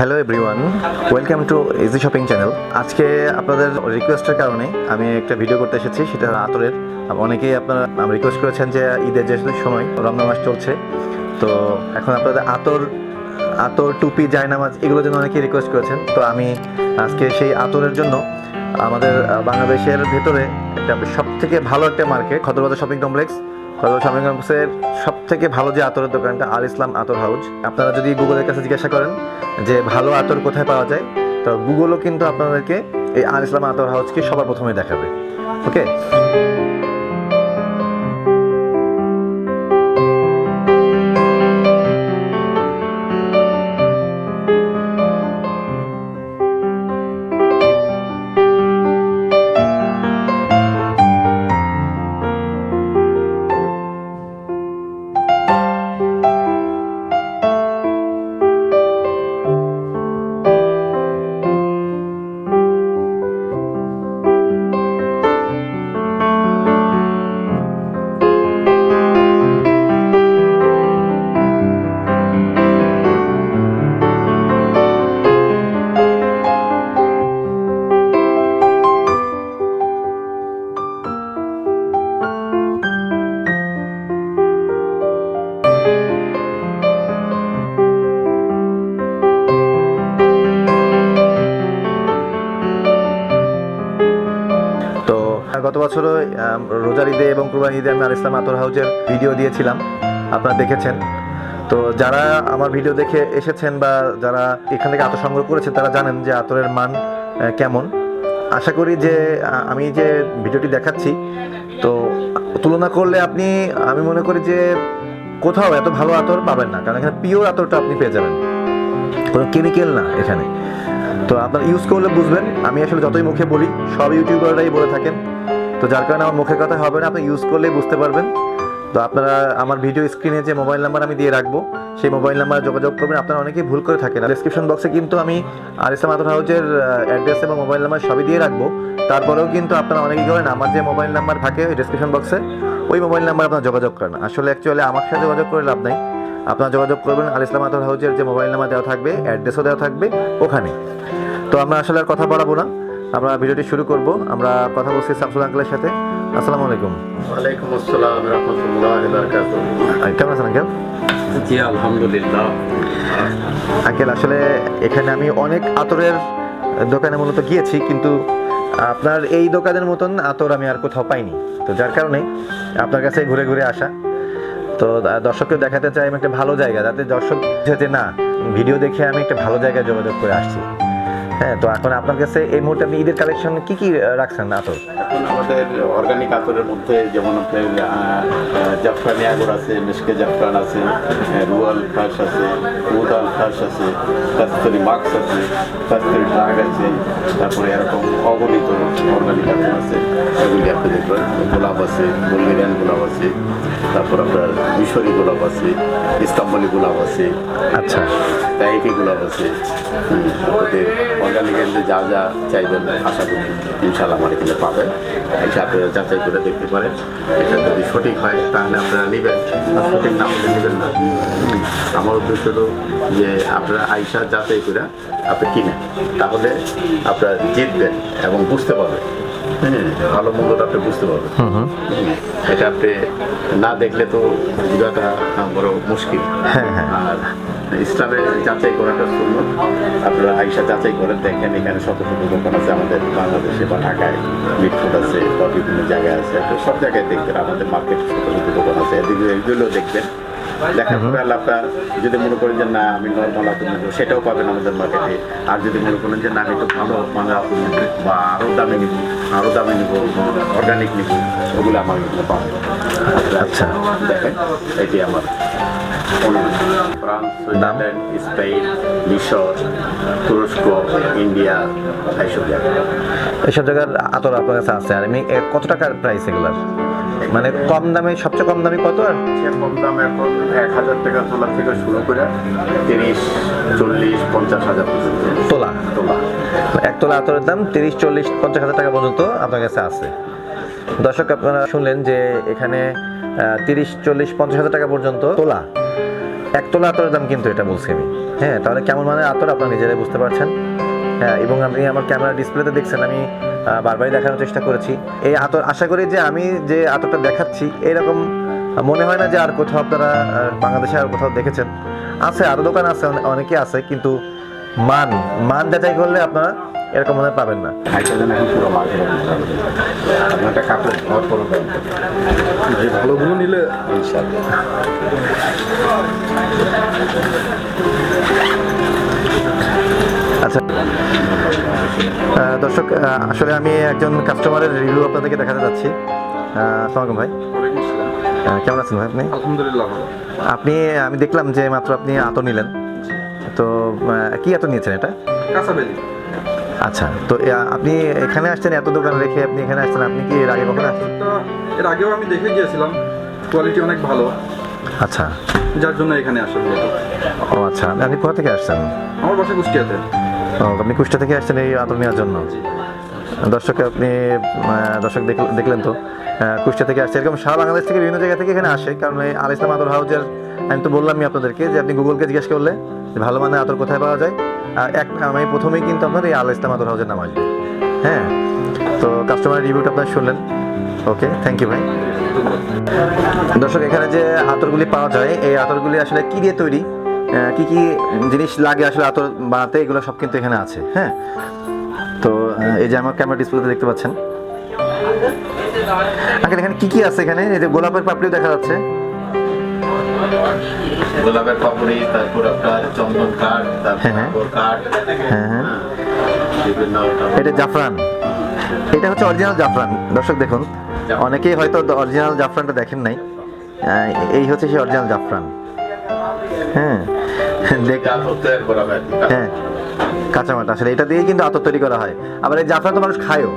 Hello everyone welcome to easy shopping channel আজকে আপনাদের রিকোয়েস্টের কারণে আমি একটা ভিডিও করতে এসেছি, সেটা আতরের। অনেকেই আপনারা রিকোয়েস্ট করেছেন যে ঈদের যে সময়, রমজান মাস চলছে। তো এখন আপনাদের আতর আতর, টুপি, জায়নামাজ, এগুলোর জন্য অনেকেই রিকোয়েস্ট করেছেন। তো আমি আজকে সেই আতরের জন্য আমাদের বাংলাদেশের ভেতরে একটা সব থেকে ভালো একটা মার্কেট খদরবাজার শপিং কমপ্লেক্স শপিং ক্যাম্পাসের সব থেকে ভালো যে আতরের দোকানটা আল ইসলাম আতর হাউজ আপনারা যদি গুগলের কাছে জিজ্ঞাসা করেন যে ভালো আতর কোথায় পাওয়া যায়, তো গুগলও কিন্তু আপনাদেরকে এই আল ইসলাম আতর হাউজকে সবার প্রথমে দেখাবে। ওকে গত বছরও রোজার ঈদে এবং কুরবানি ঈদে আমি আল ইসলাম আতর হাউজের ভিডিও দিয়েছিলাম। আপনারা দেখেছেন। তো যারা আমার ভিডিও দেখে এসেছেন বা যারা এখান থেকে আতর সংগ্রহ করেছেন, তারা জানেন যে আতরের মান কেমন। আশা করি যে আমি যে ভিডিওটি দেখাচ্ছি, তো তুলনা করলে আপনি, আমি মনে করি যে কোথাও এত ভালো আতর পাবেন না। কারণ এখানে পিওর আতরটা আপনি পেয়ে যাবেন। কোনো কেমিক্যাল না এখানে। তো আপনার ইউজ করলে বুঝবেন, আমি আসলে যতই মুখে বলি, সব ইউটিউবাররাই বলে থাকেন। তো যার কারণে আমার মুখের কথা হবে না, আপনি ইউজ করলেই বুঝতে পারবেন। তো আপনারা আমার ভিডিও স্ক্রিনে যে মোবাইল নাম্বার আমি দিয়ে রাখব, সেই মোবাইল নাম্বারে যোগাযোগ করবেন। আপনারা অনেকেই ভুল করে থাকেন। ডিসক্রিপশন বক্সে কিন্তু আমি আর ইসলাম আতর হাউজের অ্যাড্রেস এবং মোবাইল নাম্বার সবই দিয়ে রাখব। তারপরেও কিন্তু আপনারা অনেকেই করেন, আমার যে মোবাইল নাম্বার থাকে ওই ডিসক্রিপশন বক্সে ওই মোবাইল নাম্বার আপনারা যোগাযোগ করেন। আসলে অ্যাকচুয়ালি আমার সাথে যোগাযোগ করে লাভ নাই। আপনারা যোগাযোগ করবেন আল ইসলাম আতর হাউজের যে মোবাইল নাম্বার দেওয়া থাকবে অ্যাড্রেসও দেওয়া থাকবে ওখানে। তো আমরা আসলে আর কথা বাড়াবো না। আমরা ভিডিওটি শুরু করব। আমরা কথা বলছি শামসুল আঙ্কেলের সাথে। আসসালামু আলাইকুম। ওয়ালাইকুম আসসালাম রহমতুল্লাহ কেমন আছেন আঙ্কেল? জি আলহামদুলিল্লাহ। আঙ্কেল আসলে এখানে আমি অনেক আতরের দোকানে মূলত গিয়েছি কিন্তু আপনার এই দোকানের মতন আতর আমি আর কোথাও পাইনি। তো যার কারণে আপনার কাছে ঘুরে ঘুরে আসা। তো দর্শককে দেখাতে চাই আমি একটা ভালো জায়গা, যাতে দর্শক যাতে না, ভিডিও দেখে আমি একটা ভালো জায়গায় যোগাযোগ করে আসছি। হ্যাঁ তো এখন আপনার কাছে এই মুহূর্তে আপনি ঈদের কালেকশন কি কি রাখছেন আতর? এখন আমাদের অর্গানিক আতরের মধ্যে যেমন আপনার জাফরানি আগর আছে মিশকে জাফরান আছে রুয়াল খাস আছে মুদাল খাস আছে কাস্তরি মাক্স আছে কাস্তরি ড্রাগ আছে তারপরে এরকম অগণিত অর্গানিক আতর আছে। এগুলি আপনি দেখবেন গোলাপ আছে বুলগেরিয়ান গোলাপ আছে তারপর আপনার মিশরি গোলাপ আছে ইস্তাম্বলি গোলাপ আছে আচ্ছা। তাইপি গোলাপ আছে ওদের অর্গানিকের যে যা চাইবেন আশা করি ইনশাল্লাহ আমার এখানে পাবেন। এসে আপনারা যাচাই করে দেখতে পারেন। এটা যদি সঠিক হয় তাহলে আপনারা নেবেন। সঠিক না হলে নেবেন না। আমার উদ্দেশ্য হলো যে আপনারা আইসা যাচাই করে আপনি কিনেন। তাহলে আপনারা জিতবেন এবং বুঝতে পারবেন। হ্যাঁ ভালো মন্দটা আপনি বুঝতে পারবেন। এটা আপনি না দেখলে তো বোঝাটা বড় মুশকিল। হ্যাঁ, হ্যাঁ। আর ইসলামে যাচাই করাটা সুন্দর আপনারা আইসা যাচাই করেন দেখেন এখানে শত শত দোকান আছে আমাদের বাংলাদেশে বা ঢাকায় মিটফুট আছে বা বিভিন্ন জায়গায় আছে। আপনারা সব জায়গায় দেখবেন আমাদের মার্কেটে শত শত দোকান আছে। এগুলো দেখবেন। দেখার পরে আল্লাহ আপনার যদি মনে করেন যে না আমি নর্মাল আপনি সেটাও পাবেন আমাদের মার্কেটে। আর যদি মনে করেন যে না আমি একটু ভালো মানে আপনি বা আরও দামে নিব আরও দামে নিব অর্গানিক নিব ওগুলো আমার পাবেন। আচ্ছা। দেখেন এটি আমার। ফ্রান্স সুইজারল্যান্ড স্পেন মিশর তুরস্ক ইন্ডিয়া এইসব জায়গায়। এইসব জায়গার আতর আপনার কাছে আছে। আর এমনি এ, কত টাকার প্রাইস এগুলার? মানে কম দামে সবচেয়ে কম দামে কত আর? সে কম দাম এখন এক হাজার টাকা তোলা থেকে শুরু করে তিরিশ চল্লিশ পঞ্চাশ হাজার পর্যন্ত। তোলা? তোলা। এক তোলা আতরের দাম তিরিশ চল্লিশ পঞ্চাশ হাজার টাকা পর্যন্ত আপনার কাছে আছে। দর্শক আপনারা শুনলেন যে এখানে তিরিশ, চল্লিশ, পঞ্চাশ হাজার টাকা পর্যন্ত তোলা। একতলা আতরের দাম কিন্তু এটা বলছি আমি। হ্যাঁ তাহলে কেমন মানের আতর আপনারা নিজেরাই বুঝতে পারছেন। হ্যাঁ এবং আপনি আমার ক্যামেরা ডিসপ্লেতে দেখছেন, আমি বারবারই দেখানোর চেষ্টা করেছি। এই আতর, আশা করি যে আমি যে আতরটা দেখাচ্ছি, এরকম মনে হয় না যে আর কোথাও আপনারা বাংলাদেশে আর কোথাও দেখেছেন। আছে আরও দোকান আছে অনেকে আছে, কিন্তু মান মান যাচাই করলে আপনারা এরকম মনে পাবেন না। ঘর এই ভালোগুলো নিলে আচ্ছা। দর্শক আসলে আমি একজন কাস্টমারের রিভিউ আপনাদেরকে দেখাতে যাচ্ছি। আহ, ভাই। কেমন আছেন ভাই আপনি? আলহামদুলিল্লাহ আপনি আমি দেখলাম যে মাত্র আপনি আতর নিলেন। তো কি আতর নিয়েছেন এটা? কাঁচাবেলি আচ্ছা তো আপনি এখানে আসছেন এত দোকান রেখে আপনি এখানে আসছেন আপনি কি এর আগে কখনো আসছেন এর আগেও আমি দেখে গিয়েছিলাম কোয়ালিটি অনেক ভালো। আচ্ছা। যার জন্য এখানে আসা মূলত ও আচ্ছা আপনি কোথা থেকে আসছেন? আমার বাসা কুষ্টিয়াতে। ও আপনি কুষ্টা থেকে আসছেন এই আতর নেওয়ার জন্য? দর্শক আপনি দর্শক দেখ- দেখলেন তো কুষ্টিয়া থেকে আসছে এরকম সারা বাংলাদেশ থেকে বিভিন্ন জায়গা থেকে এখানে আসে কারণ এই আল ইসলাম আতর হাউজের আমি তো বললামই আপনাদেরকে যে আপনি গুগলকে জিজ্ঞেস করলে ভালো মানের আতর কোথায় পাওয়া যায়? এক, আমি প্রথমেই কিন্তু আপনার এই আল ইসলাম আতর হাউজের নাম আসবে। হ্যাঁ? তো কাস্টমার রিভিউটা আপনার শুনলেন। ওকে থ্যাংক ইউ ভাই। দর্শক, এখানে যে আতরগুলি পাওয়া যায়, এই আতরগুলি আসলে কী দিয়ে তৈরি? কি কি জিনিস লাগে আসলে আতর বানাতে? এগুলো সব কিন্তু এখানে আছে। হ্যাঁ? তো এই যে আমার ক্যামেরা ডিসপ্লেতে দেখতে পাচ্ছেন। এখানে কি কি আছে এখানে? এই যে গোলাপের পাপড়িও দেখা যাচ্ছে। গোলাপের পাপড়ি তারপর আপনার চন্দন কাঠ হ্যাঁ, হ্যাঁ। তারপর কাঠ হ্যাঁ হ্যাঁ। এটা জাফরান। এটা হচ্ছে অরিজিনাল জাফরান। দর্শক দেখুন অনেকেই হয়তো অরিজিনাল জাফরানটা দেখেন নাই। এই হচ্ছে সেই অরিজিনাল জাফরান। হ্যাঁ হয়। হ্যাঁ কাঁচামাটা। আসলে এটা দিয়েই কিন্তু আতর তৈরি করা হয়। আবার এই জাফরান তো মানুষ খায়ও।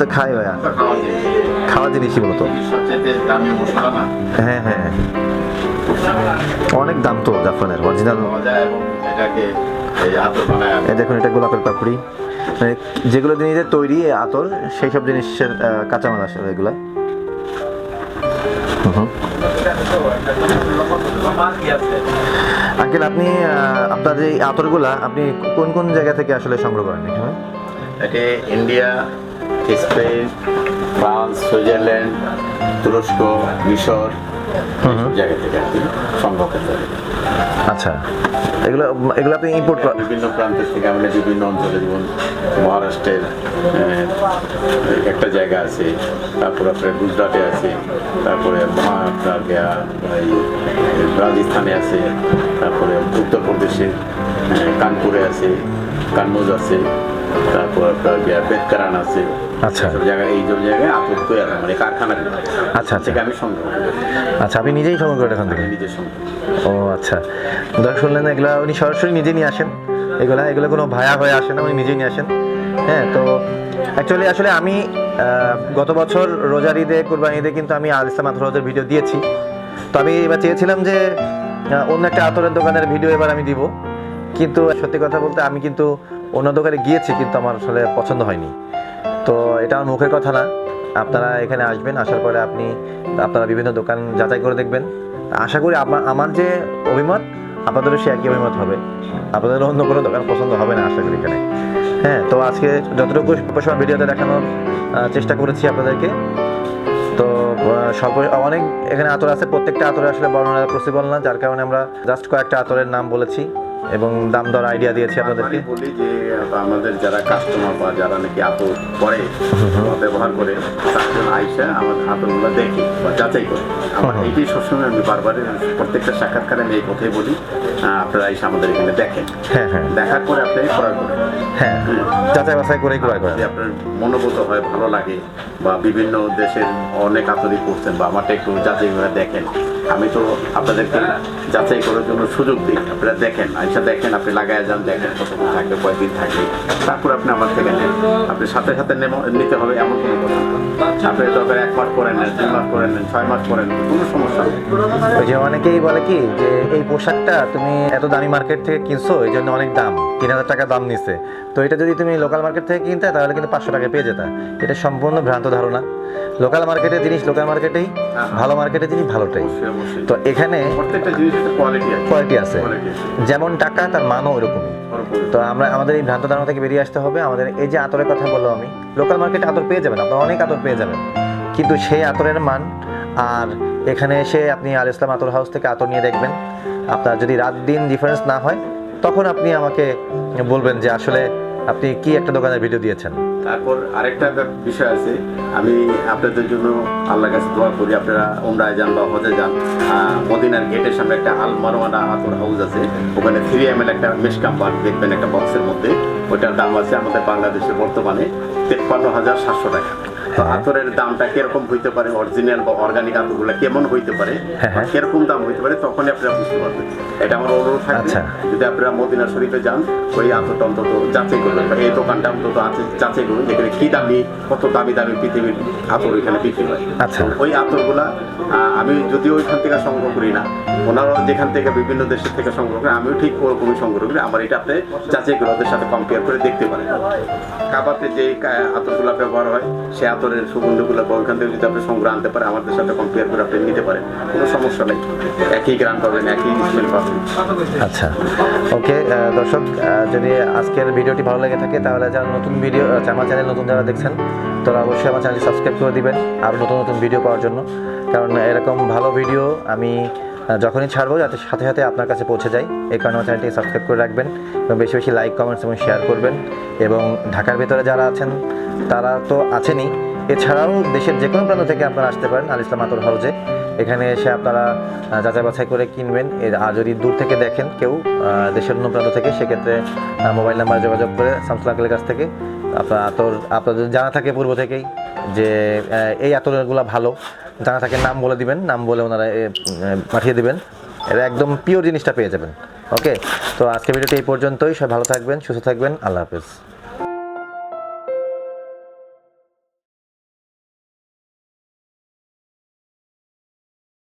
তো খায় ভাইয়া। খাওয়া জিনিস। জিনিসই মূলত হ্যাঁ হ্যাঁ। অনেক দাম তো জাফরানের অরিজিনাল দেখুন, এটা গোলাপের পাপড়ি। মানে যেগুলো জিনিসের তৈরি আতর সেই সব জিনিসের কাঁচামাল আসলে এগুলা। আঙ্কেল, আপনি আপনার যে আতরগুলা, আপনি কোন কোন জায়গা থেকে আসলে সংগ্রহ করেন এখানে? এটি ইন্ডিয়া স্পেন ফ্রান্স সুইজারল্যান্ড তুরস্ক মিশর জায়গা থেকে আর কি সংগ্রহ করতে আচ্ছা এগুলো এগুলো আপনি ইম্পোর্ট বিভিন্ন প্রান্ত থেকে আমরা বিভিন্ন অঞ্চলে যেমন মহারাষ্ট্রের একটা জায়গা আছে তারপর আপনার গুজরাটে আছে তারপরে আপনার রাজস্থানে আছে তারপরে উত্তরপ্রদেশে কানপুরে আছে কান্নুজ আছে তারপর আপনার বেদকারান আছে আচ্ছা। জায়গায় এই সব জায়গায় আপলোড হয়, মানে কারখানা আচ্ছা, আচ্ছা। আমি সংগ্রহ আচ্ছা আপনি নিজেই সংগ্রহ করেন এখান থেকে? নিজের সংগ্রহ ও আচ্ছা। দর্শক শুনলেন এগুলা উনি সরাসরি নিজে নিয়ে আসেন। এগুলা এগুলো কোনো ভায়া হয়ে আসে না উনি নিজেই নিয়ে আসেন। হ্যাঁ তো অ্যাকচুয়ালি আসলে আমি গত বছর রোজার ঈদে কোরবানি ঈদে কিন্তু আমি আল ইসলাম আতর ভিডিও দিয়েছি। তো আমি এবার চেয়েছিলাম যে অন্য একটা আতরের দোকানের ভিডিও এবার আমি দিব। কিন্তু সত্যি কথা বলতে আমি কিন্তু অন্য দোকানে গিয়েছি, কিন্তু আমার আসলে পছন্দ হয়নি। তো এটা আমার মুখের কথা না। আপনারা এখানে আসবেন, আসার পরে আপনি, আপনারা বিভিন্ন দোকান যাচাই করে দেখবেন। আশা করি আমার যে অভিমত, আপনাদেরও সে একই অভিমত হবে। আপনাদের অন্য কোনো দোকান পছন্দ হবে না, আশা করি এখানে। হ্যাঁ তো আজকে যতটুকু সময় ভিডিওতে দেখানোর চেষ্টা করেছি আপনাদেরকে। তো স্বল্প অনেক এখানে আতর আছে, প্রত্যেকটা আতরে আসলে বর্ণনা পসিবল না, যার কারণে আমরা জাস্ট কয়েকটা আতরের নাম বলেছি। এবং দাম দর আইডিয়া দিয়েছি আপনাদেরকে। বলি যে আমাদের যারা কাস্টমার বা যারা নাকি আতর করে ব্যবহার করে চারজন আইসা আমাদের আতরগুলো দেখে বা যাচাই করে। আমার হুম। সবসময় আমি বারবার প্রত্যেকটা সাক্ষাৎকারে আমি এই কথাই বলি আপনারা আইসা আমাদের এখানে দেখেন। হ্যাঁ হ্যাঁ। দেখার পরে আপনি ক্রয় করেন। হ্যাঁ যাচাই বাছাই করেই ক্রয় করেন। আপনার মনোভূত হয় ভালো লাগে বা বিভিন্ন দেশের অনেক আতরই করছেন বা আমারটা একটু যাচাই করে দেখেন আমি তো আপনাদেরকে যাচাই করার জন্য সুযোগ দিই। আপনারা দেখেন আইসা দেখেন আপনি লাগায় যান দেখেন কতক্ষণ থাকবে কয়েকদিন থাকবে। তারপর আপনি আমার থেকে নেন। আপনি সাথে সাথে নিতে হবে এমন কোনো কথা আপনি দরকার এক মাস করে নেন মাস করে নেন ছয় মাস করে নেন কোনো সমস্যা নেই। ওই যে অনেকেই বলে কি যে এই পোশাকটা তুমি এত দামি মার্কেট থেকে কিনছো এই জন্য অনেক দাম তিন হাজার টাকা দাম নিচ্ছে তো এটা যদি তুমি লোকাল মার্কেট থেকে কিনতে তাহলে কিন্তু পাঁচশো টাকা পেয়ে যেতা। এটা সম্পূর্ণ ভ্রান্ত ধারণা। লোকাল মার্কেটের জিনিস লোকাল মার্কেটেই ভালো মার্কেটের জিনিস ভালোটাই। তো এখানে কোয়ালিটি আছে। যেমন টাকা তার মানও ওরকমই। ওরকম। তো আমরা আমাদের এই ভ্রান্ত ধারণা থেকে বেরিয়ে আসতে হবে। আমাদের এই যে আতরের কথা বললাম আমি লোকাল মার্কেটে আতর পেয়ে যাবেন আপনারা অনেক আতর পেয়ে যাবেন। কিন্তু সেই আতরের মান আর এখানে এসে আপনি আল ইসলাম আতর হাউস থেকে আতর নিয়ে দেখবেন। আপনার যদি রাত দিন ডিফারেন্স না হয় তখন আপনি আমাকে বলবেন যে আসলে আপনি কি একটা দোকানের ভিডিও দিয়েছেন? তারপর আরেকটা বিষয় আছে। আমি আপনাদের জন্য আল্লাহর কাছে দোয়া করি, আপনারা ওমরায় যান বা হজে যান। মদিনার গেটের সামনে একটা আল মারওয়ানা আতর হাউস আছে। ওখানে থ্রি এম এল একটা মেশ কাম্পার দেখবেন একটা বক্সের মধ্যে। ওইটার দাম আছে আমাদের বাংলাদেশের বর্তমানে তেপ্পান্ন হাজার সাতশো টাকা। তো হ্যাঁ। আতরের দামটা কীরকম হইতে পারে? অরিজিনাল বা অর্গানিক আতরগুলো কেমন হইতে পারে? হ্যাঁ, হ্যাঁ। কীরকম দাম হইতে পারে? তখনই আপনারা বুঝতে পারবেন। এটা আমার অনুরোধ থাকবে। আচ্ছা। যদি আপনারা মদিনা শরীফে যান ওই আতরটা অন্তত যাচাই করবেন। বা এই দোকানটা অন্তত আছে যাচাই করবেন। যেখানে কি দামি কত দামি দামি পৃথিবীর আতর এখানে বিক্রি হয়। আচ্ছা। ওই আতরগুলা আমি যদিও ওইখান থেকে সংগ্রহ করি না ওনারাও যেখান থেকে বিভিন্ন দেশের থেকে সংগ্রহ করে আমিও ঠিক ওরকমই সংগ্রহ করি। আমার এটা আপনি যাচাই করে ওদের সাথে কম্পেয়ার করে দেখতে পারেন। কাবাতে যে আতরগুলা ব্যবহার হয় সেই আতরের সুগন্ধগুলো ওইখান থেকে যদি আপনি সংগ্রহ আনতে পারেন, আমাদের সাথে কম্পেয়ার করে আপনি নিতে পারেন। কোনো সমস্যা নেই। একই গ্রান পাবেন, একই স্মেল পাবেন। আচ্ছা। ওকে দর্শক যদি আজকের ভিডিওটি ভালো লেগে থাকে, তাহলে যারা নতুন ভিডিও আমার চ্যানেল নতুন যারা দেখছেন, তারা অবশ্যই আমার চ্যানেলটি সাবস্ক্রাইব করে দিবেন আর নতুন নতুন ভিডিও পাওয়ার জন্য। কারণ এরকম ভালো ভিডিও আমি যখনই ছাড়বো, যাতে সাথে সাথে আপনার কাছে পৌঁছে যায় এই কারণে আমার চ্যানেলটি সাবস্ক্রাইব করে রাখবেন এবং বেশি বেশি লাইক কমেন্টস এবং শেয়ার করবেন। এবং ঢাকার ভেতরে যারা আছেন, তারা তো আছেনই এছাড়াও দেশের যে কোনো প্রান্ত থেকে আপনারা আসতে পারেন আল ইসলাম আতর হাউজে এখানে এসে আপনারা যাচাই বাছাই করে কিনবেন। এর আর যদি দূর থেকে দেখেন কেউ দেশের অন্য প্রান্ত থেকে, সেক্ষেত্রে মোবাইল নাম্বার যোগাযোগ করে শামসুল আঙ্কেলের কাছ থেকে আপনার আতর, আপনাদের জানা থাকে পূর্ব থেকেই যে এই আতরগুলো ভালো। জানা থাকে নাম বলে দিবেন, নাম বলে ওনারা পাঠিয়ে দিবেন। এটা একদম পিওর জিনিসটা পেয়ে যাবেন। ওকে তো আজকে ভিডিওটি এই পর্যন্তই। সব ভালো থাকবেন, সুস্থ থাকবেন। আল্লাহ হাফেজ।